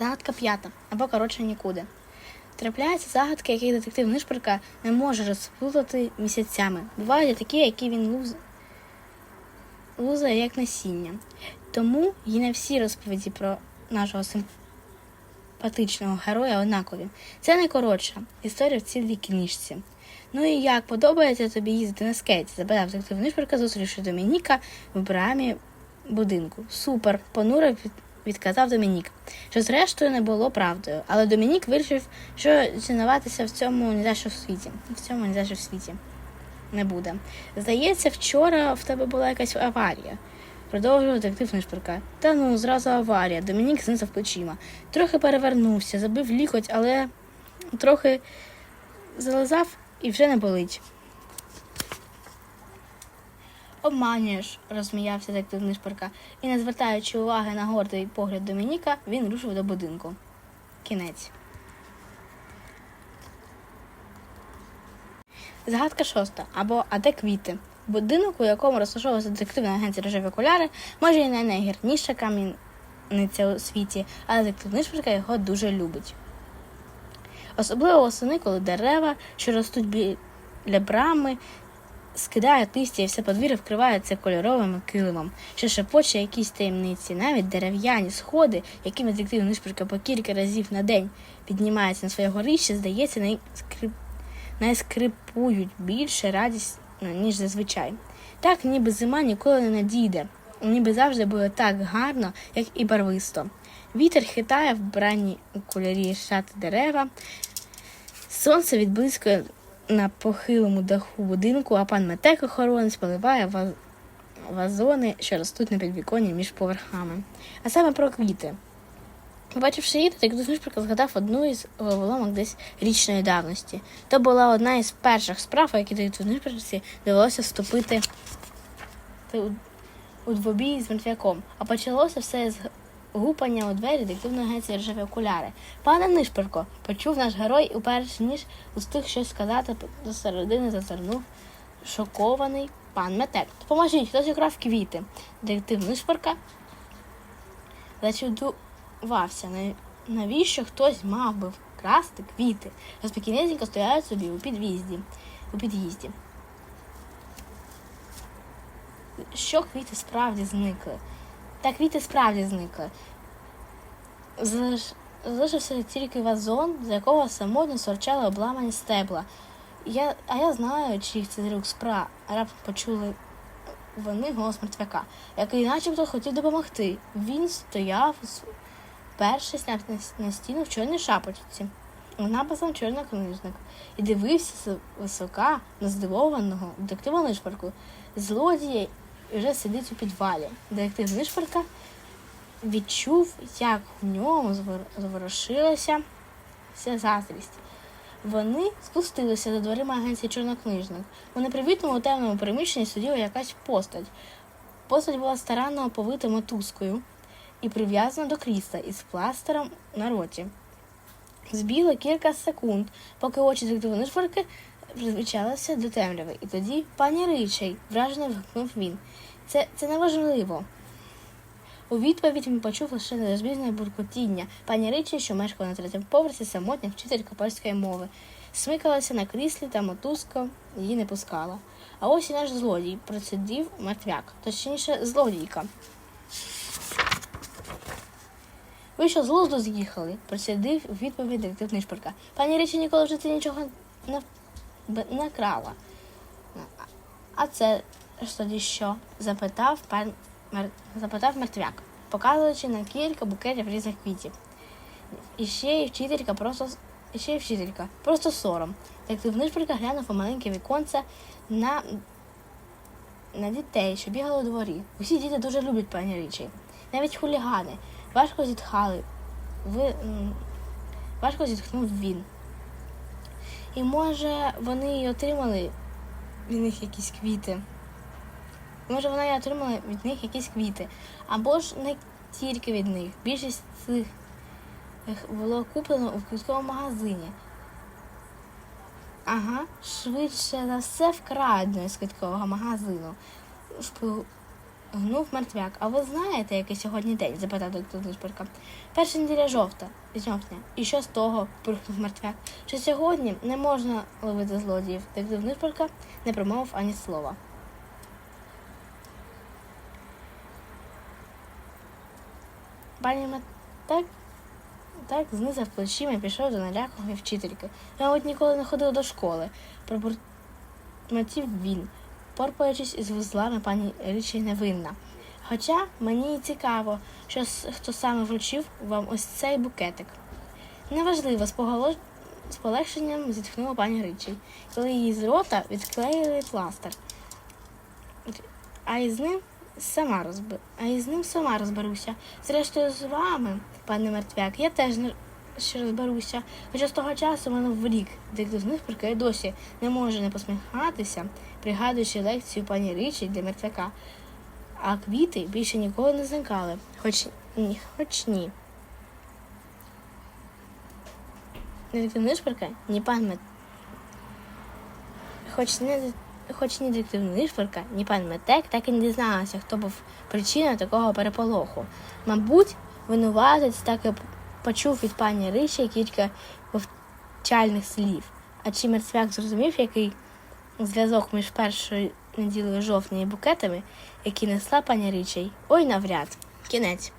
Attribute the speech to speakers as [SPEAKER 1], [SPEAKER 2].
[SPEAKER 1] Загадка п'ята або коротше нікуди. Трапляються загадки, які детектив Нишпорка не може розплутати місяцями. Бувають такі, які він луз... лузає як насіння. Тому і не всі розповіді про нашого симпатичного героя однакові. Це найкоротша історія в цілій книжці. Ну і як подобається тобі їздити на скейті? запитав детектив Нишпорка, зустрівши Домініка в брамі будинку. Супер, понуро від- відказав Домінік, що зрештою не було правдою. Але Домінік вирішив, що цінуватися в цьому ні за що в світі. В цьому ні за що в світі не буде. Здається, вчора в тебе була якась аварія. Продовжував детектив Нишпорка. Та ну, зразу аварія. Домінік знизав плечима. Трохи перевернувся, забив лікоть, але трохи зализав і вже не болить. Обманюєш, розсміявся детектив Нишпорка, і, не звертаючи уваги на гордий погляд Домініка, він рушив до будинку. Кінець. Загадка шоста або А де квіти. Будинок, у якому розташовується детективна агенція рожеві окуляри, може і не найгірніша камінниця у світі, але детектив Нишпорка його дуже любить. Особливо восени, коли дерева, що ростуть біля брами, скидають листя і все подвір'я вкривається кольоровим килимом, що шепоче якісь таємниці, навіть дерев'яні сходи, якими детектив Нишпорка по кілька разів на день піднімається на своє горище, здається, найскрип... найскрипують більше радісно, ніж зазвичай. Так, ніби зима ніколи не надійде, ніби завжди буде так гарно, як і барвисто. Вітер хитає вбрані у кольорі шати дерева, сонце відблискує на похилому даху будинку, а пан метек охоронець поливає ва- вазони, що ростуть на підвіконні між поверхами. А саме про квіти. Побачивши її, детектив Нишпорка згадав одну із головоломок десь річної давності. То була одна із перших справ, які детектив Нишпорці довелося вступити у двобій з мертвяком. А почалося все з гупання у двері детективної агенції рожеві окуляри. Пане Нишпорко, почув наш герой, і перш ніж устиг щось сказати, до середини зазирнув шокований пан Метек. Допоможіть, хтось украв квіти. Детектив Нишпорка зачудувався, навіщо хтось мав би вкрасти квіти, що спокійненько стоять собі у під'їзді. У під'їзді. Що квіти справді зникли? Та квіти справді зникли. Залиш- Залишився тільки вазон, з якого самотньо сорчали обламані стебла. Я, а я знаю, чиїх це рук справ. Раптом почули вони голос мертвяка, який начебто хотів допомогти. Він стояв, перший сняв на, стіну в чорній шапочці, з написом чорнокнижник, і дивився висока на здивованого детектива Нишпарку. Злодій вже сидить у підвалі. Детектив Нишпарка відчув, як в ньому зворушилася вся заздрість. Вони спустилися до дверима агенції чорнокнижник. У непривітному темному приміщенні сиділа якась постать. Постать була старанно оповита мотузкою і прив'язана до крісла із пластером на роті. Збігло кілька секунд, поки очі детектива Нишпорки призвичалися до темряви. І тоді пані Ричей, вражено вигукнув він. Це, це неважливо. У відповідь він почув лише нерозбізне буркотіння. Пані Ричі, що мешкала на третьому поверсі, самотня вчителька польської мови, смикалася на кріслі та мотузка її не пускала. А ось і наш злодій процедив мертвяк, точніше, злодійка. Ви що з глузду з'їхали? процідив відповідь детектив Нишпорка. Пані Ричі ніколи в житті нічого не, б- не крала. А це тоді що? запитав пан мер... запитав мертвяк, показуючи на кілька букетів різних квітів. І ще й вчителька просто і ще й вчителька, просто сором. Детектив Нишпорка глянув у маленьке віконце на... на дітей, що бігали у дворі. Усі діти дуже люблять пані Річі. Навіть хулігани. Важко зітхали. Ви... Важко зітхнув він. І може вони й отримали від них якісь квіти. Може, вона і отримала від них якісь квіти. Або ж не тільки від них. Більшість цих було куплено у квітковому магазині. Ага, швидше за все вкрадено з квіткового магазину. Гнув мертвяк. А ви знаєте, який сьогодні день? запитав доктор Нишпорка. Перша неділя жовта, жовтня. І що з того? буркнув мертвяк. Що сьогодні не можна ловити злодіїв. Доктор Нишпорка не промовив ані слова. Пані Мат... так, знизав плечима і пішов до наляканої вчительки. Я, мабуть, ніколи не ходив до школи. Пробурмотів він, порпаючись із вузлами пані Річі невинна. Хоча мені цікаво, що хто саме вручив вам ось цей букетик. Неважливо, з, поголо... з полегшенням зітхнула пані Ричі, коли її з рота відклеїли пластир. А із ним сама розб... а із ним сама розберуся. Зрештою, з вами, пане мертвяк, я теж не ще розберуся. Хоча з того часу минув рік, де з них прикає досі не може не посміхатися, пригадуючи лекцію пані Річі для мертвяка. А квіти більше ніколи не зникали, хоч ні, хоч ні. Детектив Нишпорка, ні пан Мет... Хоч не хоч ні детектив Нишпорка, ні пан Метек так і не дізналися, хто був причиною такого переполоху. Мабуть, винуватець так і почув від пані Ричі кілька повчальних слів. А чи мертвяк зрозумів, який зв'язок між першою неділею жовтня і букетами, які несла пані річей. Ой навряд. Кінець.